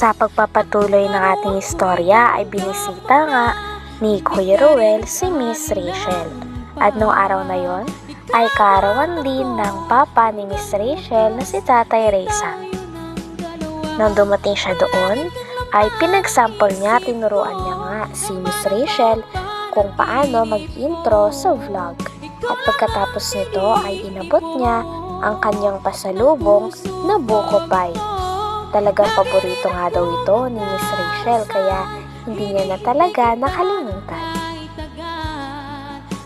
Sa pagpapatuloy ng ating istorya ay binisita nga ni Kuya Ruel si Miss Rachel. At noong araw na yon ay kaarawan din ng papa ni Miss Rachel na si Tatay Raysan. Nang dumating siya doon, ay pinagsample niya, tinuruan niya nga si Miss Rachel kung paano mag-intro sa vlog. At pagkatapos nito ay inabot niya ang kanyang pasalubong na buko pie. Talagang paborito nga daw ito ni Miss Rachel kaya hindi niya na talaga nakalimutan.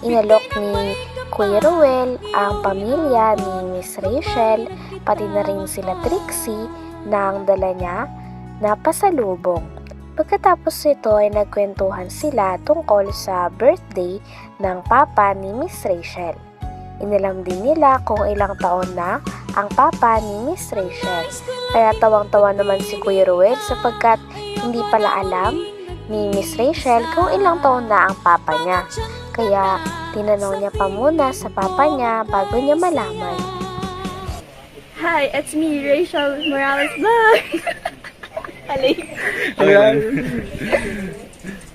Inalok ni Kuya Ruel ang pamilya ni Miss Rachel pati na rin sila Trixie na ang dala niya na pasalubong. Pagkatapos nito ay nagkwentuhan sila tungkol sa birthday ng papa ni Miss Rachel. Inalam din nila kung ilang taon na ang papa ni Miss Rachel. Kaya tawang-tawa naman si Kuya Ruel sapagkat hindi pala alam ni Miss Rachel kung ilang taon na ang papa niya. Kaya tinanong niya pa muna sa papa niya bago niya malaman. Hi, it's me, Rachel Morales Vlog. Alay. Ayan.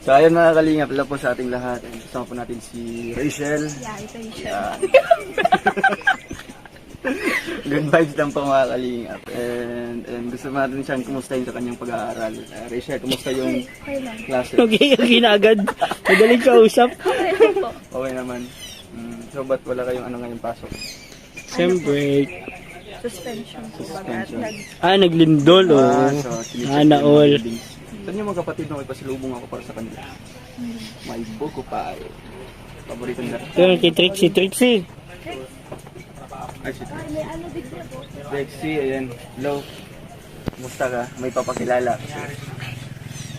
so ayun mga kalingap, hello po sa ating lahat. And kasama po natin si Rachel. Yeah, ito yung show. Good vibes lang po mga kalingap. And, and gusto natin siyang kumustahin sa kanyang pag-aaral. Uh, Rachel, kumusta yung klase? Okay, okay na agad. Okay lang po. Okay naman. Mm, so ba't wala kayong ano ngayon pasok? Sem break. Suspension. Suspension. Ah, naglindol, oh. Ah, so Sana yung all. Saan yung mga kapatid mo? May pasalubong ako para sa kanila. May buko pa eh. Paborito nila. Ito yung kay Trixie. Trixie. Ay, si Trixie, ayan. Hello. Kumusta ka? May papakilala.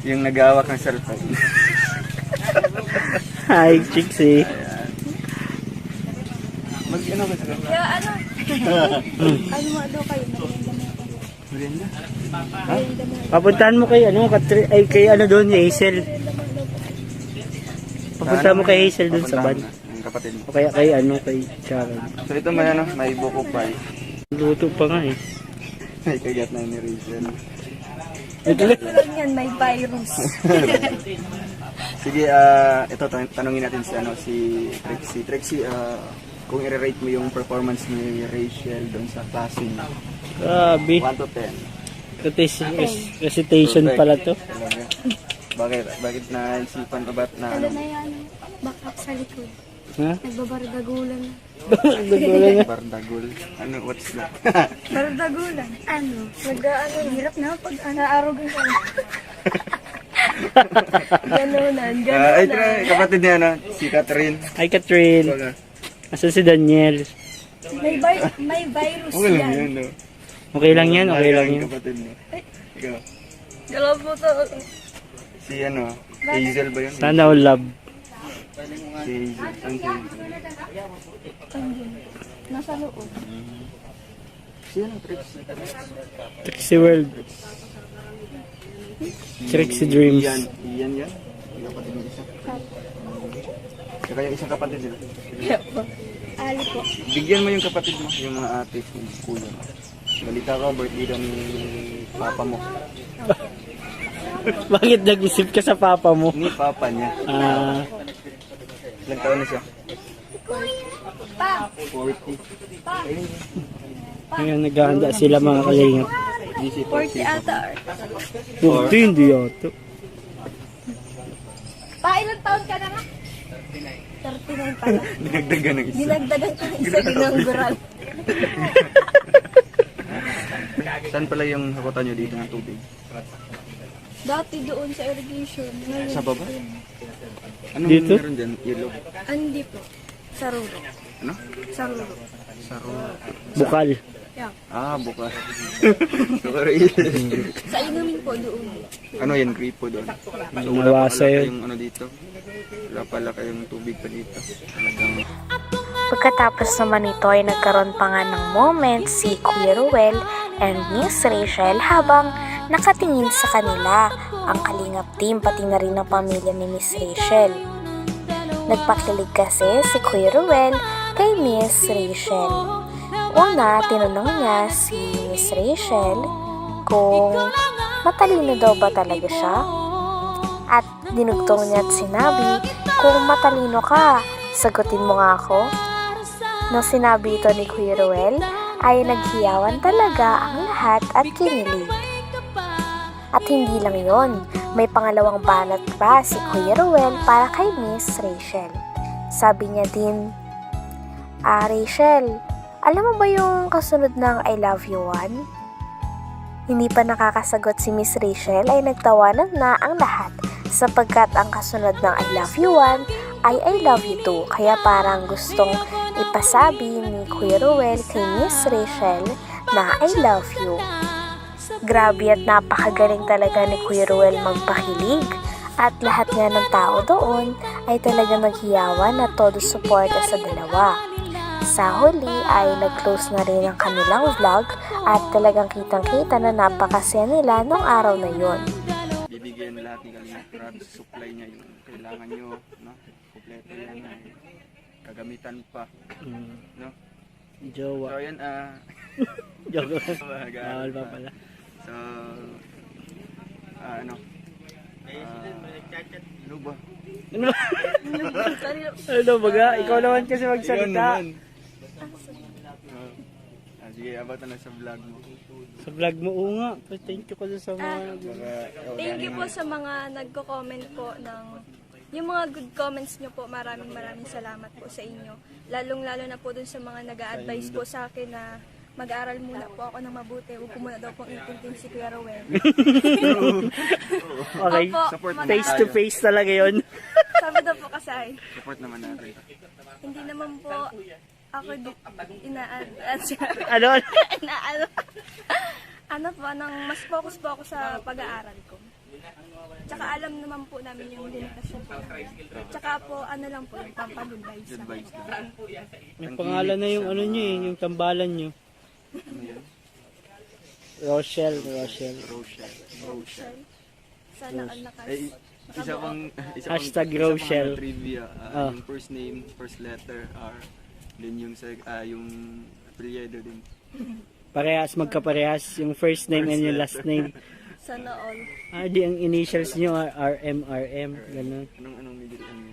Yung nagawak ng cellphone. Hi, Trixie. Mag, ano ba sila? kaya ano? ano mo daw kayo? Merienda mo. Papuntahan mo kay, ano, katri, ay, kay ano doon, Hazel. Papuntahan mo kay Hazel doon sa na, Yung kapatid mo. O kaya kay, ano, kay Sharon. So ito may ano, may buko pa eh. Luto pa nga eh. May kagat na ni Rachel. Tulad yan, may virus. Sige, ah, ito tan- tanungin natin si ano si Trixie. Trixie, ah, kung i-rate mo yung performance ni Rachel doon sa klase niya. Grabe. 1 to 10. Recitation, recitation pala to. Talaga. Bakit? Bakit naisipan ka ba't na ano ano? na yan? Back sa likod. Ha? Nagbabardagulan. Nga. Bardagul. Ano, what's that? Bardagulan? Ano? Nag, ano, hirap na pag anaarogan ka. Ganunan, Ah, ay, ganunan. try, kapatid niya, ano? Si Catherine. Hi, Catherine. Asan si Daniel? May, vi- may virus Okay lang yan. yun, no? Okay lang yan, okay lang yan. kapatid mo. Ikaw. Dalawa po to. Si ano? Hazel ba yun? Sana all love. Si. Ang Hazel. Andun. Nasa loob. Si ano, Trixie? Trixie World. Trixie Dreams. Ian. Ian yan? Kapatid mo isa. Saka yung isang kapatid nila. Ali po. Bigyan mo yung kapatid mo, yung mga ate, yung kuya mo. Balita ko, birthday daw ni papa mo. Bakit nag-isip ka sa papa mo? Ni papa niya. Ah, Ilang taon na siya? Pa! 40. ngayon naghahanda sila mga kalingap. Hindi si 40 ata. Buti hindi yata. Pa, ilang taon ka na nga? 39 pala. Dinagdagan ng isa. Dinagdagan ko ng isa ginanggural. Saan pala yung hakutan nyo dito ng tubig? Dati doon sa irrigation. Ngayon, Sa baba? Anong Dito? meron dyan? Yellow? Ah, Hindi po. Sa Ruro. Ano? Sa Ruro. Saro. Bukal. Yeah. Ah, bukas. Sorry. Sa inumin po doon. ano yan, gripo doon. So, wala Nawasa pala yun. kayong ano dito. Wala pala kayong tubig pa dito. Talagang Pagkatapos naman nito ay nagkaroon pa nga ng moment si Kuya Ruel and Miss Rachel habang nakatingin sa kanila ang kalingap team pati na rin ang pamilya ni Miss Rachel. Nagpakilig kasi si Kuya Ruel kay Miss Rachel. Una, tinanong niya si Miss Rachel kung matalino daw ba talaga siya at dinugtong niya at sinabi, kung matalino ka, sagutin mo nga ako. Nang sinabi ito ni Kuya Ruel, ay naghiyawan talaga ang lahat at kinilig. At hindi lang yon, may pangalawang banat pa si Kuya Ruel para kay Miss Rachel. Sabi niya din, Ah, Rachel, alam mo ba yung kasunod ng I love you one? Hindi pa nakakasagot si Miss Rachel ay nagtawanan na ang lahat sapagkat ang kasunod ng I love you one ay I love you too. Kaya parang gustong ipasabi ni Kuya Ruel kay Miss Rachel na I love you. Grabe at napakagaling talaga ni Kuya Ruel magpakilig. At lahat nga ng tao doon ay talaga naghiyawan at todo suporta sa dalawa. Sa huli ay nag-close na rin ang kanilang vlog at talagang kitang-kita na napakasaya nila nung araw na yon. bibigyan lahat ni Kalinga Crab. Supply niya yung kailangan nyo. No? Kompleto yan. Ay, kagamitan pa. Mm. No? Jowa. So, yan. ah Joke. Bawal pa pala. So, ah, ano? Ah, ano ba? Ano? baga? Ikaw naman kasi magsalita. naman. Ah, sige, abot na sa vlog mo. Sa vlog mo, oo nga. Thank you ko sa mga... Baka, oh, Thank you po sa mga nagko-comment po ng yung mga good comments nyo po, maraming maraming salamat po sa inyo. Lalong-lalo na po dun sa mga nag advise po sa akin na mag-aaral muna po ako ng mabuti. Huwag ko muna daw pong itintin si Kuya Rowell. Okay. Opo, Support Face to face talaga yon. Sabi daw po kasi Support naman natin. hindi naman po ako di, inaad, ano? inaano, ano po, nang mas focus po ako sa pag-aaral ko. Tsaka alam naman po namin yung limitasyon po. Tsaka po, ano lang po, yung Good lang. vibes lang. Yung pangalan na yung ano nyo eh, yung tambalan nyo. Rochelle, Rochelle. Rochelle. Rochelle. Sana all nakas. Isa pang, isa pang, Hashtag isa pang Rochelle. ano, trivia. ah, Ah. Yung first name, first letter R. Then yung, sec, ah, yung apelyido din. Parehas, magkaparehas. Yung first name and yung last name. Sana all. Ah, di ang initials nyo are RM, RM. Ganun. Anong, anong middle ano?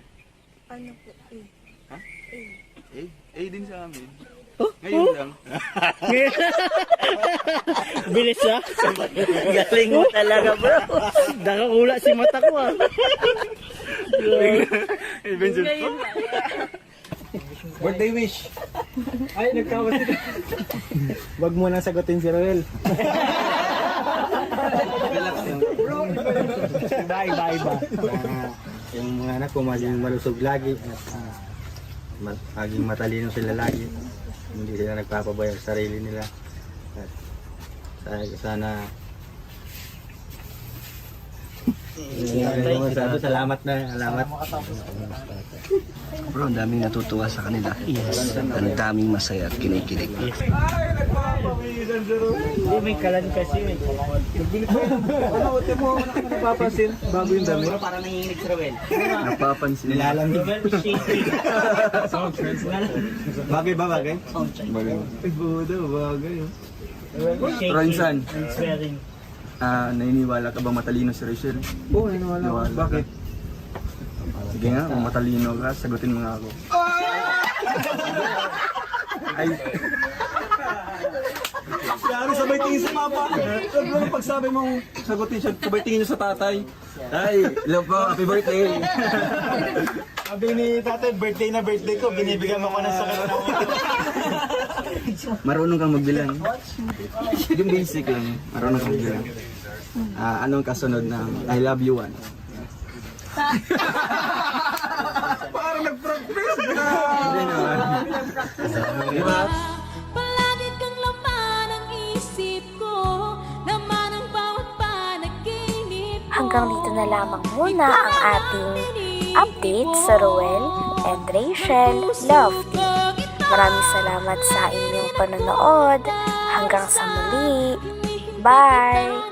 Ano po, eh. Ha? Eh. A? A din sa amin. Oh, Ngayon lang. Bilis ah. Galing mo talaga bro. Nakakula si mata ko ah. Ngayon lang. Birthday wish. Ay, nagkamali. Wag mo nang sagutin si Roel. bye, bye, bye. Ah, yung mga anak ko maging malusog lagi at ma- maging matalino sila lagi. Hindi sila nagpapabaya sa sarili nila. At sa- sana Salamat, salamat na, salamat. Bro, ang daming natutuwa sa kanila. Ang daming masaya at kinikilig. Hindi may kalan kasi. Ano, mo, napapansin bago yung dami. Parang nanginginig si Roel. Napapansin. Nilalamig. Bagay ba bagay? Bagay. Ay, buda, bagay. oh. Shaking. Ronsan. swearing. Ah, naniniwala ka ba matalino si Rachel? Oo, naniwala ako. Naniwala Bakit? Sige nga, kung matalino ka, sagutin mo nga ako. Ay, Yari, sabay tingin sa mapa. Huwag mo nang pagsabi mong sagutin siya, sabay tingin niyo sa tatay. ay, love po, happy birthday. Sabi ni tatay, birthday na birthday ko, binibigyan mo ko ng sakit na Marunong kang magbilang. Yung basic lang, marunong kang magbilang. Ah, anong kasunod ng I love you one? Parang nag-practice ka! Hindi naman. Di ba? Palagi kang laman ang isip ko Laman ang bawat panaginip ko Hanggang dito na lamang muna ang ating update sa Ruel and Rachel Love. Maraming salamat sa inyong panonood. Hanggang sa muli. Bye!